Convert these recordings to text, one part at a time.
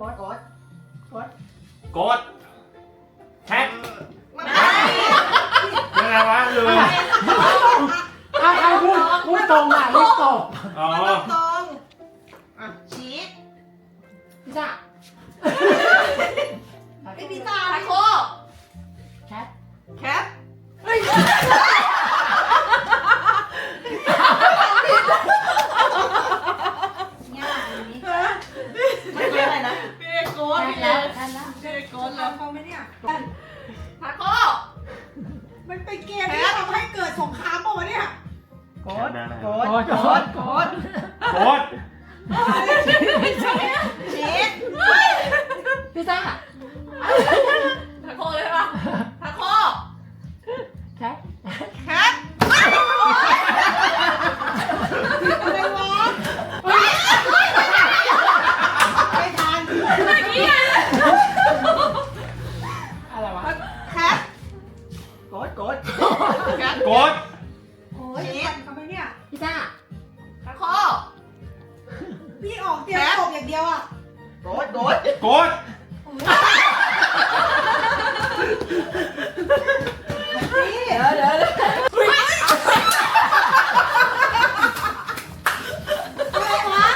กดกดกดกดแคทไม่ยังไงวะลืมเอาเอาพูดพูดตรงอะรีบตอบอ๋อ มันต้องตรงอะชีสพิซ มันเป็นเกมที่ทำให้เกิดสงครามป่าวะเนี่ยกดได้กๆดกดกดกดชีสพิซซ่า เดียวอะโดดโดดกดนี่เดี๋ยวเดี๋ยวเดี๋ยวอะไรวะ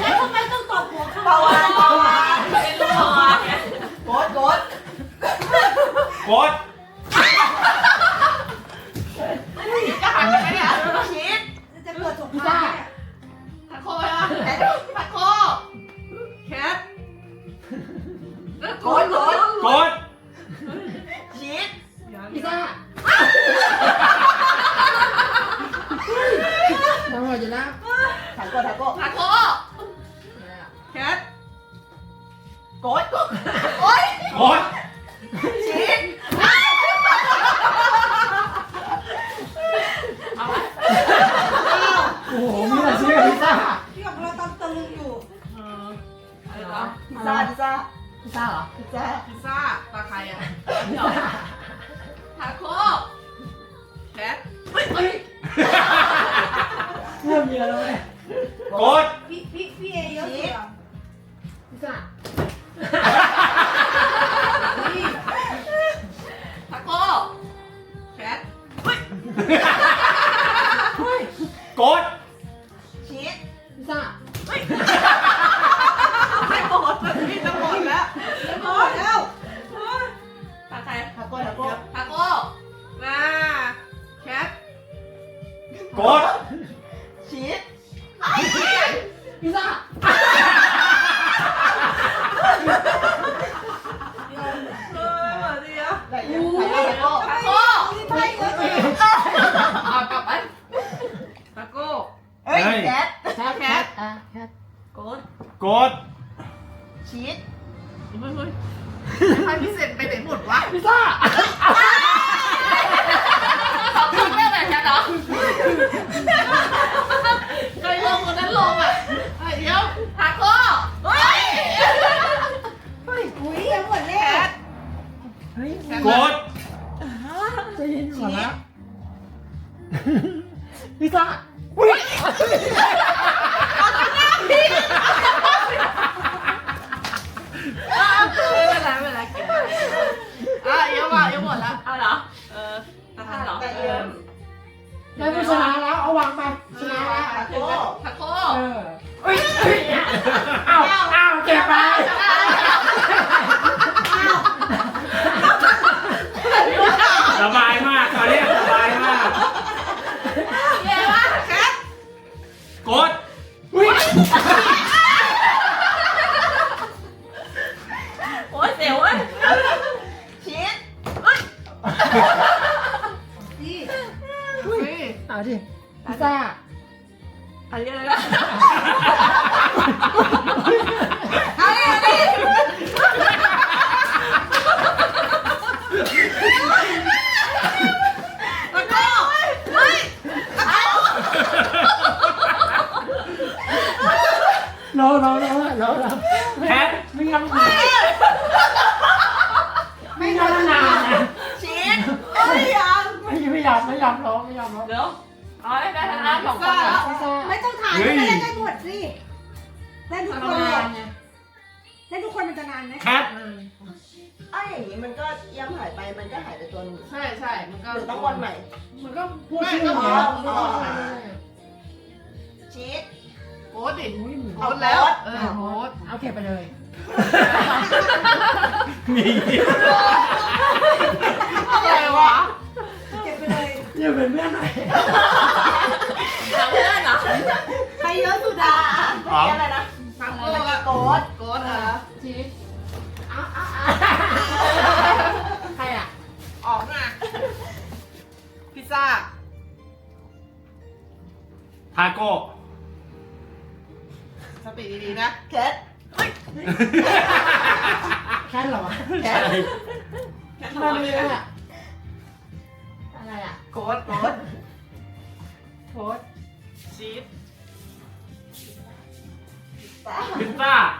แล้วทำไมต้องตบหัวเขาเบาอะเป็นลูกบอลเนี่ยโดดโดดกด โกนโกนกดชีสพิซซ่าทั้งหมดอยู่แล้วถ่ายโก้ถ่ายโก้ทาโคแคทโกดโอ้ยกด ชีสพิซซ่าเออเดี๋ยวไหนยังถ่ายโก้ถ่ายโก้ทาโกไม่เยอะเลยเอากลับไปทาโกเฮ้ยแคทแคทแคทอะแคทโกดกดชีสเฮ้ยเฮ้ยให้พี่เสร็จไปไหนหมดวะพิซซ่าเขา ได้ผู้ชนะแล้วเอาวางไปชนะแล้วถ่ายโก้ทาโกเออเอ้ยเอ้ยอ้าวอ้าวเก็บไปสบายมากตอนนี้สบายมากเย้มากแคทกดอุ้ยโอ้ยเสียวเว้ยชีสนี่อุ้ย เอาดิพิซซ่าอะไรเลยนะเอาดิเอาดิแล้วก็เฮ้ยรอรอรอรอรอแคทไม่งั้นไม่งั้นนานนะชีสเอ้ยยังไม่ไม่ยอมไม่ยอมร้องไม่ยอมร้องเดี๋ยว เอาให้ได้ทั้งนั้นสองคนเหรอพิซซ่าไม่ต้องถ่ายไม่ได้ได้หมดสิได้ทุกคนเลยไงมันจะนานไหมแคทไอ้อย่างนี้มันก็ย่ำหายไปมันก็หายไปตัวหนึงใช่ใช่มันก็หรือต้องวนใหม่ มันก็พูดชื่อไม่เนี้ก็ยพอชีสโพสต์ดิอุ้ยโพสต์แล้วเออโพสต์เอาเก็บไปเลยมีอะไรวะเก็บไปเลยอย่าเป็นเพื่อนหน่อย ใครเยอะสุดอะอ๋อแค่อะไรนะฟังโก้ละโกดโกดเหรอชีสใครอะ ออกมาพิซซ่า ทาโก้ สติดีๆนะ แคทแค่เหรอวะแคททำไมมันเยอะอะอะไรอะ โกดโกดโพส ต์ชีสตาพิซซ่าทา